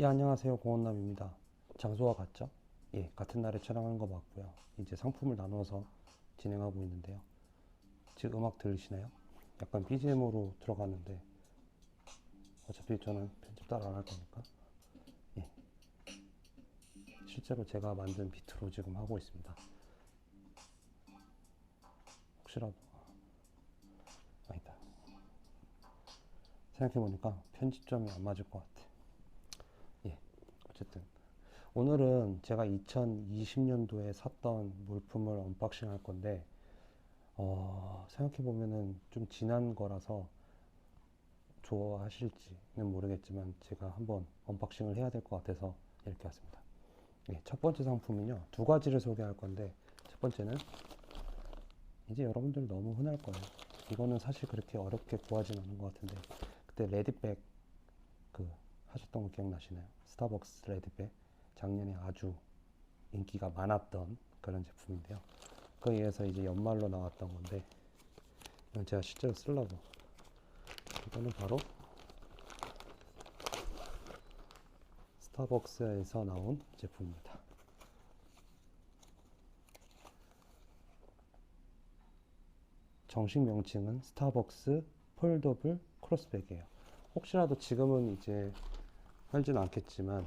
예, 안녕하세요. 고원남입니다. 장소와 같죠? 예, 같은 날에 촬영하는 거 맞고요. 이제 상품을 나눠서 진행하고 있는데요. 지금 음악 들리시나요? 약간 BGM으로 들어갔는데 어차피 저는 편집 따로 안 할 거니까 예. 실제로 제가 만든 비트로 지금 하고 있습니다. 혹시라도 아니다. 생각해보니까 편집점이 안 맞을 것 같아. 예, 어쨌든 오늘은 제가 2020년도에 샀던 물품을 언박싱 할 건데 어, 생각해 보면은 좀 지난 거라서 좋아하실지는 모르겠지만 제가 한번 언박싱을 해야 될 것 같아서 이렇게 왔습니다. 예, 첫 번째 상품은요 두 가지를 소개할 건데 첫 번째는 이제 여러분들 너무 흔할 거예요. 이거는 사실 그렇게 어렵게 구하진 않은 것 같은데 그때 레디백 그 하셨던 거 기억나시나요? 스타벅스 레드백 작년에 아주 인기가 많았던 그런 제품인데요. 의해서 이제 연말로 나왔던 건데 이건 제가 실제로 쓰려고 이거는 바로 스타벅스에서 나온 제품입니다. 정식 명칭은 스타벅스 폴더블 크로스백이에요. 혹시라도 지금은 이제 팔지는 않겠지만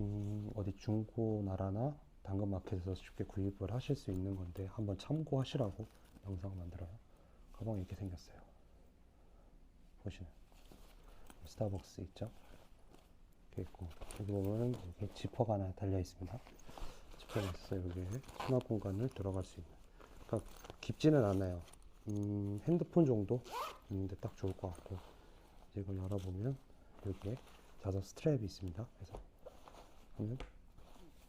음, 어디 중고나라나 당근마켓에서 쉽게 구입을 하실 수 있는 건데 한번 참고하시라고 영상 만들어요. 가방이 이렇게 생겼어요. 보시면 스타벅스 있죠? 이렇게 있고 여기 보면은 이렇게 지퍼가 하나 달려 있습니다. 지퍼가 있어요. 여기에 수납 공간을 들어갈 수 있는. 그러니까 깊지는 않아요. 음, 핸드폰 정도 있는데 딱 좋을 것 같고 이걸 열어보면 여기에 자석 스트랩이 있습니다. 그래서 하면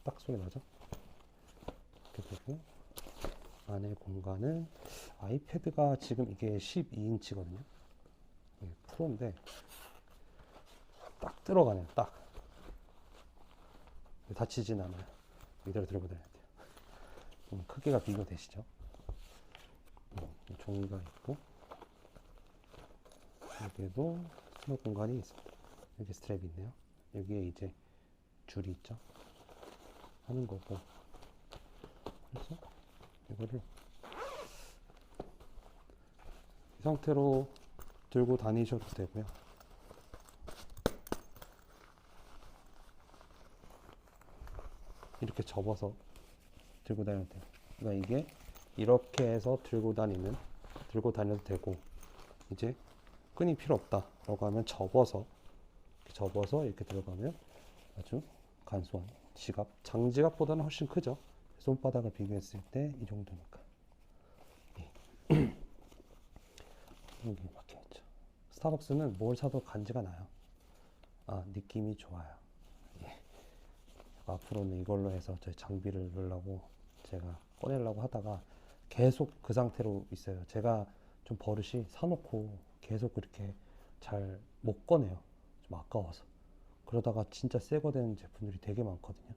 딱 소리 나죠? 이렇게 되고 안에 공간은 아이패드가 지금 이게 12인치거든요. 예, 프로인데 딱 들어가네요. 딱 다치진 않아요. 이대로 들고 다녀야 돼요. 음, 크기가 비교되시죠? 음, 종이가 있고 여기에도 수납 공간이 있습니다. 여기 스트랩이 있네요. 여기에 이제 줄이 있죠. 하는 거고. 그래서 이거를 이 상태로 들고 다니셔도 되고요. 이렇게 접어서 들고 다녀도 돼요. 그러니까 이게 이렇게 해서 들고 다니면 들고 다녀도 되고 이제 끈이 필요 없다라고 하면 접어서 접어서 이렇게 들어가면 아주 간소한 지갑 장지갑보다는 훨씬 크죠. 손바닥을 비교했을 때 이 정도니까. 예. 여기 막혀있죠. 스타벅스는 뭘 사도 간지가 나요. 아 느낌이 좋아요. 예. 앞으로는 이걸로 해서 제 장비를 넣으려고 제가 꺼내려고 하다가 계속 그 상태로 있어요. 제가 좀 버릇이 사놓고 계속 그렇게 잘 못 꺼내요 좀 아까워서 그러다가 진짜 새거 되는 제품들이 되게 많거든요.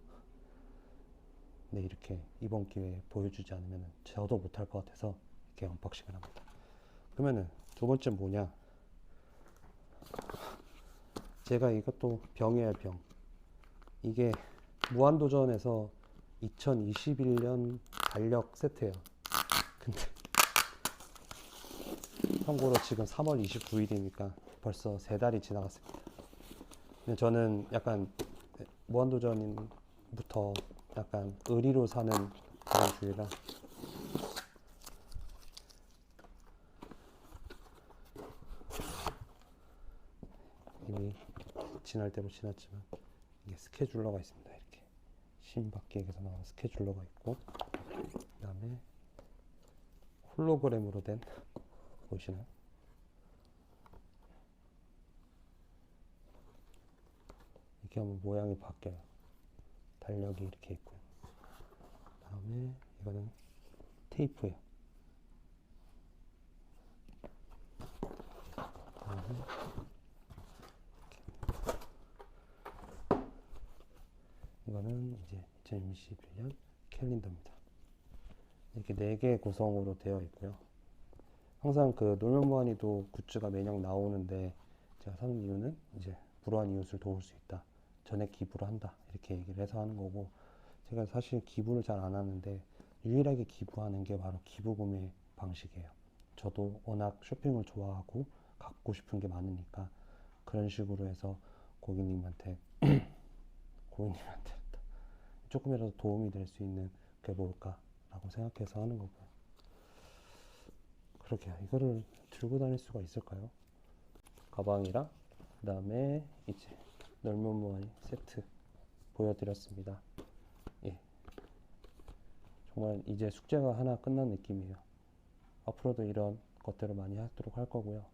근데 이렇게 이번 기회에 보여주지 않으면 저도 못할 것 같아서 이렇게 언박싱을 합니다. 그러면은 두 번째 뭐냐? 제가 이것도 병이에요, 병. 이게 무한도전에서 2021년 달력 세트예요. 근데 참고로 지금 3월 29일이니까 벌써 세 달이 지나갔습니다. 저는 약간 무한도전부터 약간 의리로 사는 그런 주의라 이미 지날 대로 지났지만 이게 스케줄러가 있습니다. 이렇게 신박기에서 나온 스케줄러가 있고 그다음에 홀로그램으로 된 보이시나요? 이렇게 하면 모양이 바뀌어요. 달력이 이렇게 있고요. 다음에 이거는 테이프예요. 다음에 이거는 이제 2021년 캘린더입니다. 이렇게 네 개 구성으로 되어 있고요. 항상 그 놀면 뭐하니도 굿즈가 매년 나오는데 제가 사는 이유는 이제 불우한 이웃을 도울 수 있다 전액 기부를 한다 이렇게 얘기를 해서 하는 거고 제가 사실 기부를 잘 안 하는데 유일하게 기부하는 게 바로 기부 구매 방식이에요. 저도 워낙 쇼핑을 좋아하고 갖고 싶은 게 많으니까 그런 식으로 해서 고객님한테 고객님한테 조금이라도 도움이 될 수 있는 게 뭘까라고 생각해서 하는 거고요. 그렇게 이거를 들고 다닐 수가 있을까요? 가방이랑 그다음에 이제 넓은 무늬 세트 보여드렸습니다. 예. 정말 이제 숙제가 하나 끝난 느낌이에요. 앞으로도 이런 것들을 많이 하도록 할 거고요.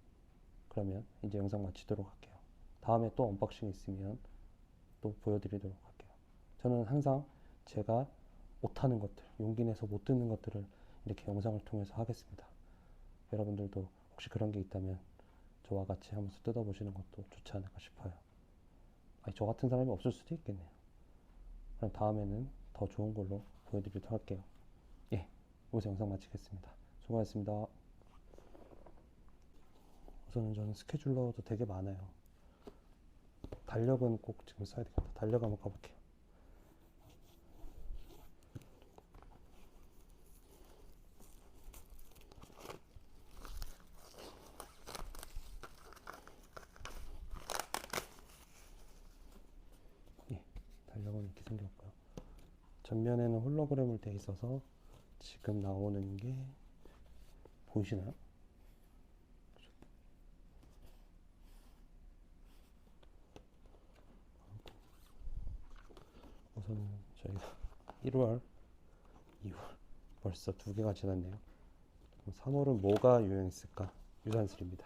그러면 이제 영상 마치도록 할게요. 다음에 또 언박싱 있으면 또 보여드리도록 할게요. 저는 항상 제가 못하는 것들, 용기 내서 못 듣는 것들을 이렇게 영상을 통해서 하겠습니다. 여러분들도 혹시 그런 게 있다면 저와 같이 하면서 뜯어보시는 것도 좋지 않을까 싶어요. 아니, 저 같은 사람이 없을 수도 있겠네요. 그럼 다음에는 더 좋은 걸로 보여드리도록 할게요. 예, 여기서 영상 마치겠습니다. 수고하셨습니다. 우선은 저는 스케줄러도 되게 많아요. 달력은 꼭 지금 써야 되겠다. 달력 한번 가볼게요. 예, 달력은 이렇게 생겼고요. 전면에는 홀로그램을 돼 있어서 지금 나오는 게 보이시나요? 우선은 저희가 1월, 2월 벌써 두 개가 지났네요. 3월은 뭐가 유행했을까? 유산슬입니다.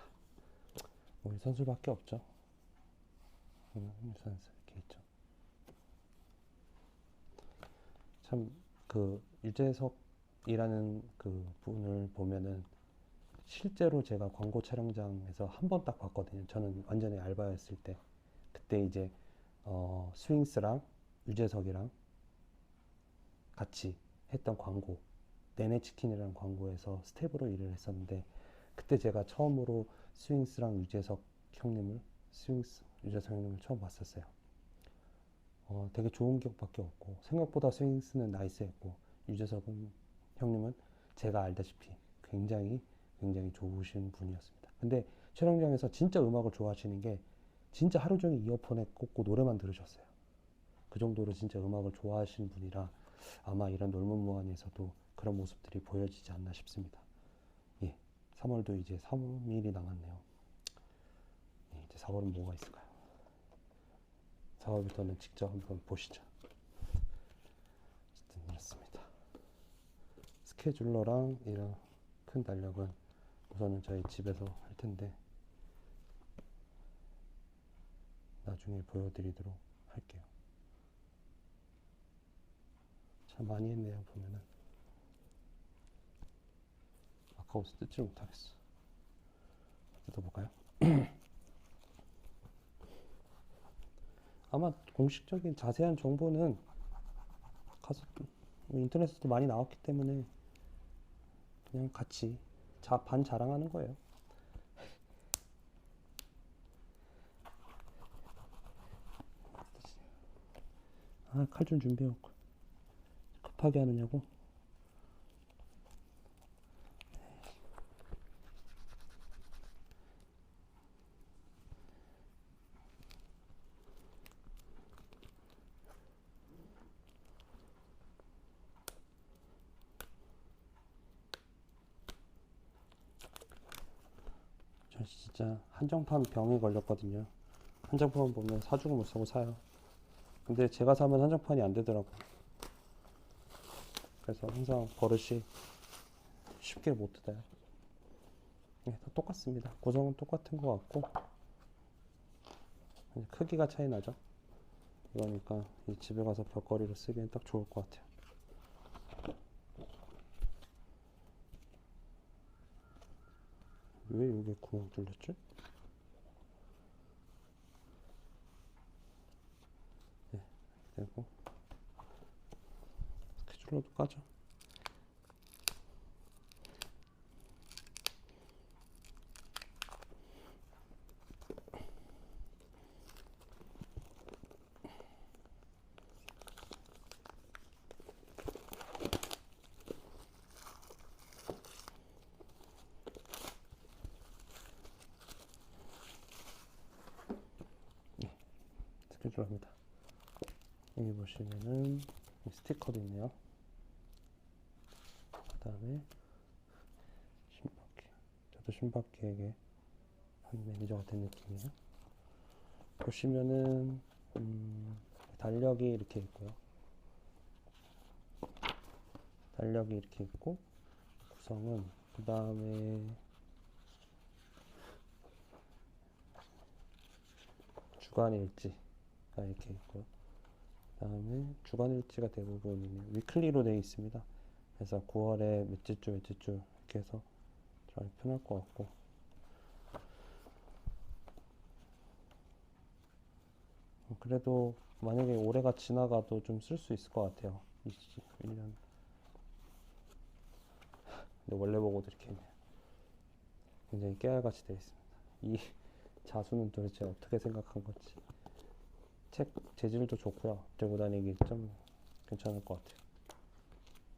뭐 유산슬밖에 없죠. 음, 유산슬 이렇게 있죠. 참 그 유재석이라는 그 분을 보면은 실제로 제가 광고 촬영장에서 한 번 딱 봤거든요. 저는 완전히 알바였을 때 그때 이제 어, 스윙스랑 유재석이랑 같이 했던 광고 내내 치킨이라는 광고에서 스텝으로 일을 했었는데 그때 제가 처음으로 스윙스랑 유재석 형님을 스윙스 유재석 형님을 처음 봤었어요. 어, 되게 좋은 기억밖에 없고 생각보다 스윙스는 나이스했고 유재석은 형님은 제가 알다시피 굉장히 굉장히 좋으신 분이었습니다. 근데 촬영장에서 진짜 음악을 좋아하시는 게 진짜 하루 종일 이어폰에 꽂고 노래만 들으셨어요. 그 정도로 진짜 음악을 좋아하시는 분이라 아마 이런 놀문무한에서도 그런 모습들이 보여지지 않나 싶습니다. 예, 3월도 이제 3일이 남았네요. 예, 이제 4월은 뭐가 있을까요? 4월부터는 직접 한번 보시죠. 어쨌든 이렇습니다. 스케줄러랑 이런 큰 달력은 우선은 저희 집에서 할 텐데 나중에 보여드리도록 할게요. 참 많이 했네요 보면은 아까워서 뜯지 못하겠어. 뜯어볼까요? 아마 공식적인 자세한 정보는 가서 인터넷에도 많이 나왔기 때문에 그냥 같이 자, 반 자랑하는 거예요. 아, 칼 좀 준비해놓고. 급하게 하느냐고? 저 진짜 한정판 병에 걸렸거든요. 한정판 보면 사주고 못 사고 사요. 근데 제가 사면 한정판이 안 되더라고. 그래서 항상 버릇이 쉽게 못 뜯어요. 네, 다 똑같습니다. 구성은 똑같은 것 같고 크기가 차이 나죠. 이거니까 이 집에 가서 벽걸이로 쓰기엔 딱 좋을 것 같아요. 왜 여기 구멍 뚫렸지? 네, 되고 스케줄러도 까죠. 줄 합니다. 여기 보시면은 이 스티커도 있네요. 그 다음에 신바퀴. 저도 신바퀴에게 한 매니저가 된 느낌이에요. 보시면은 음, 달력이 이렇게 있고요. 달력이 이렇게 있고 구성은 그 다음에 주간 일지 가 이렇게 있고요. 그 다음에 주간 일지가 대부분 위클리로 되어 있습니다. 그래서 9월에 몇째 주 몇째 주 이렇게 해서 잘 편할 것 같고 어, 그래도 만약에 올해가 지나가도 좀 쓸 수 있을 것 같아요. 21년. 근데 원래 보고도 이렇게 굉장히 깨알같이 되어 있습니다. 이 자수는 도대체 어떻게 생각한 건지. 책 재질도 좋고요. 들고 다니기 좀 괜찮을 것 같아요.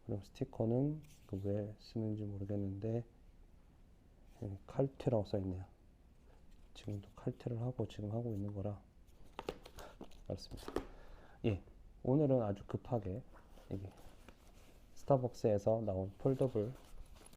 그리고 스티커는 그왜 쓰는지 모르겠는데 여기 칼퇴라고 써 있네요. 지금도 칼퇴를 하고 지금 하고 있는 거라 그렇습니다. 예, 오늘은 아주 급하게 여기 스타벅스에서 나온 폴더블